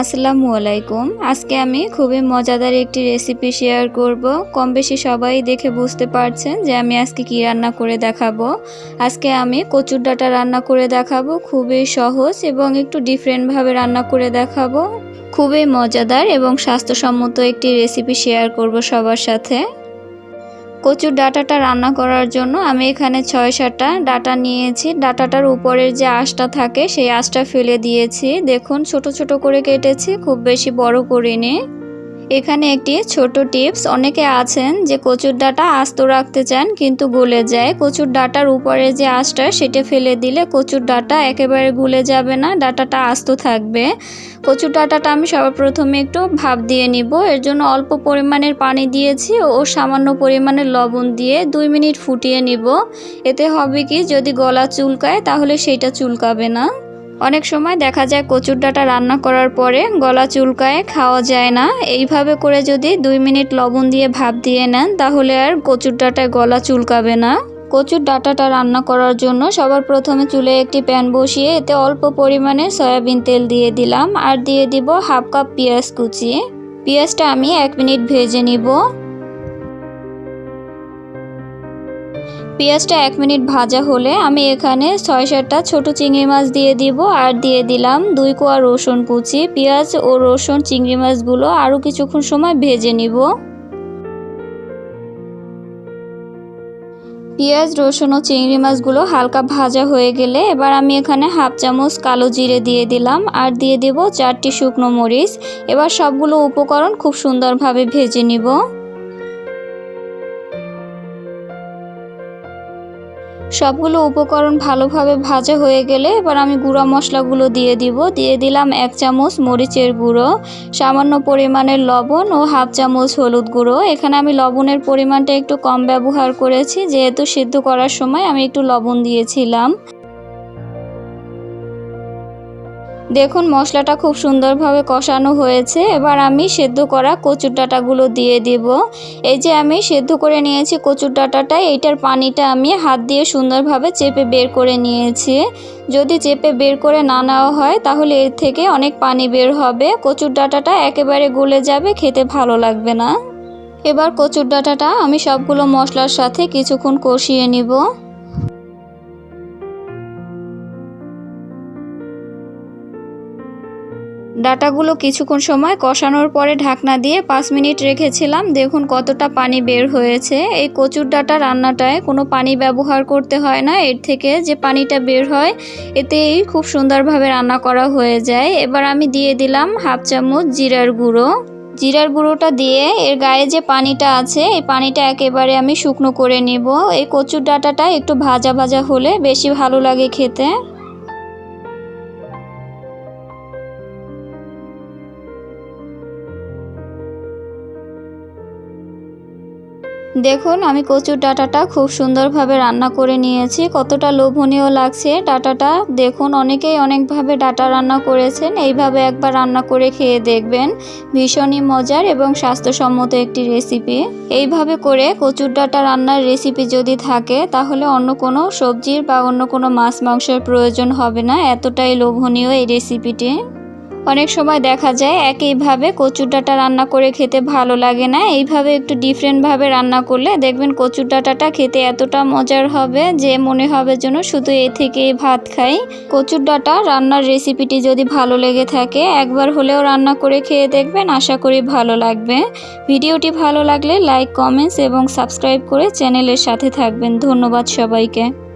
আসসালামু আলাইকুম। আজকে আমি খুবই মজাদার একটি রেসিপি শেয়ার করব। কম বেশি সবাই দেখে বুঝতে পারছেন যে আমি আজকে কি রান্না করে দেখাবো। আজকে আমি কচুর ডাটা রান্না করে দেখাবো। খুবই সহজ এবং একটু ডিফারেন্টভাবে রান্না করে দেখাবো। খুবই মজাদার এবং স্বাস্থ্যসম্মত একটি রেসিপি শেয়ার করব সবার সাথে। কচুর ডাটাটা রান্না করার জন্য আমি এখানে ছয় সাতটা ডাটা নিয়েছি। ডাটাটার উপরের যে আঁশটা থাকে, সেই আঁশটা ফেলে দিয়েছি। দেখুন, ছোট ছোট করে কেটেছি, খুব বেশি বড় করিনি। এখানে একটি ছোট টিপস, অনেকে আছেন যে কচুর ডাটা আস্ত রাখতে চান কিন্তু গলে যায়। কচুর ডাটার উপরে যে আঁশটা, সেটা ফেলে দিলে কচুর ডাটা একেবারে গুলে যাবে না, ডাটাটা আস্ত থাকবে। কচুর ডাটাটা আমি সবার প্রথমে একটু ভাপ দিয়ে নিব। এর জন্য অল্প পরিমাণের পানি দিয়েছি ও সামান্য পরিমাণের লবণ দিয়ে দুই মিনিট ফুটিয়ে নিব। এতে হবে কি, যদি গলা চুলকায়, তাহলে সেইটা চুলকাবে না। অনেক সময় দেখা যায় কচুর ডাঁটা রান্না করার পরে গলা চুলকায়, খাওয়া যায় না। এইভাবে করে যদি দুই মিনিট লবণ দিয়ে ভাপ দিয়ে নেন, তাহলে আর কচুর ডাঁটায় গলা চুলকাবে না। কচুর ডাঁটাটা রান্না করার জন্য সবার প্রথমে চুলে একটি প্যান বসিয়ে এতে অল্প পরিমাণে সয়াবিন তেল দিয়ে দিলাম। আর দিয়ে দিব হাফ কাপ পেঁয়াজ কুচি। পেঁয়াজটা আমি এক মিনিট ভেজে নিব। পেঁয়াজটা এক মিনিট ভাজা হলে আমি এখানে ছয় সাতটা ছোটো চিংড়ি মাছ দিয়ে দিব আর দিয়ে দিলাম দুই কোয়া রসুন কুচি, পেঁয়াজ ও রসুন চিংড়ি মাছগুলো আরও কিছুক্ষণ সময় ভেজে নিব। পেঁয়াজ, রসুন ও চিংড়ি মাছগুলো হালকা ভাজা হয়ে গেলে এবার আমি এখানে হাফ চামচ কালো জিরে দিয়ে দিলাম আর দিয়ে দিব চারটি শুকনো মরিচ। এবার সবগুলো উপকরণ খুব সুন্দরভাবে ভেজে নিব। সবগুলো উপকরণ ভালোভাবে ভাজা হয়ে গেলে এবার আমি গুঁড়া মশলাগুলো দিয়ে দিব। দিয়ে দিলাম এক চামচ মরিচের গুঁড়ো, সামান্য পরিমাণের লবণ ও হাফ চামচ হলুদ গুঁড়ো। এখানে আমি লবণের পরিমাণটা একটু কম ব্যবহার করেছি, যেহেতু সিদ্ধ করার সময় আমি একটু লবণ দিয়েছিলাম। দেখুন, মশলাটা খুব সুন্দরভাবে কষানো হয়েছে। এবার আমি সেদ্ধ করা কচুর ডাঁটাগুলো দিয়ে দিব। এই যে আমি সেদ্ধ করে নিয়েছি কচুর ডাঁটাটা, এইটার পানিটা আমি হাত দিয়ে সুন্দরভাবে চেপে বের করে নিয়েছি। যদি চেপে বের করে না নেওয়া হয়, তাহলে এর থেকে অনেক পানি বের হবে। কচুর ডাঁটাটা একেবারে গলে যাবে, খেতে ভালো লাগবে না। এবার কচুর ডাঁটাটা আমি সবগুলো মশলার সাথে কিছুক্ষণ কষিয়ে নিব। ডাটাগুলো কিছুক্ষণ সময় কষানোর পরে ঢাকনা দিয়ে পাঁচ মিনিট রেখেছিলাম। দেখুন কতটা পানি বের হয়েছে। এই কচুর ডাটা রান্নাটায় কোনো পানি ব্যবহার করতে হয় না। এর থেকে যে পানিটা বের হয়, এতেই খুব সুন্দরভাবে রান্না করা হয়ে যায়। এবার আমি দিয়ে দিলাম হাফ চামচ জিরার গুঁড়ো। জিরার গুঁড়োটা দিয়ে এর গায়ে যে পানিটা আছে, এই পানিটা একেবারে আমি শুকনো করে নিব। এই কচুর ডাটাটা একটু ভাজা ভাজা হলে বেশি ভালো লাগে খেতে। দেখুন, আমি কচুর ডাটাটা খুব সুন্দরভাবে রান্না করে নিয়েছি। কতটা লোভনীয় লাগছে ডাটাটা। দেখুন, অনেকেই অনেকভাবে ডাটা রান্না করেছেন। এইভাবে একবার রান্না করে খেয়ে দেখবেন। ভীষণই মজার এবং স্বাস্থ্যসম্মত একটি রেসিপি। এইভাবে করে কচুর ডাটা রান্নার রেসিপি যদি থাকে, তাহলে অন্য কোনো সবজির বা অন্য কোনো মাছ মাংসের প্রয়োজন হবে না। এতটাই লোভনীয় এই রেসিপিটি। অনেক সময় দেখা যায় একইভাবে কচুর ডাঁটা রান্না করে খেতে ভালো লাগে না। এইভাবে একটু ডিফারেন্টভাবে রান্না করলে দেখবেন কচুর ডাঁটাটা খেতে এতটা মজার হবে যে মনে হবে যেন শুধু এ থেকেই ভাত খাই। কচুর ডাঁটা রান্নার রেসিপিটি যদি ভালো লেগে থাকে, একবার হলেও রান্না করে খেয়ে দেখবেন, আশা করি ভালো লাগবে। ভিডিওটি ভালো লাগলে লাইক, কমেন্টস এবং সাবস্ক্রাইব করে চ্যানেলের সাথে থাকবেন। ধন্যবাদ সবাইকে।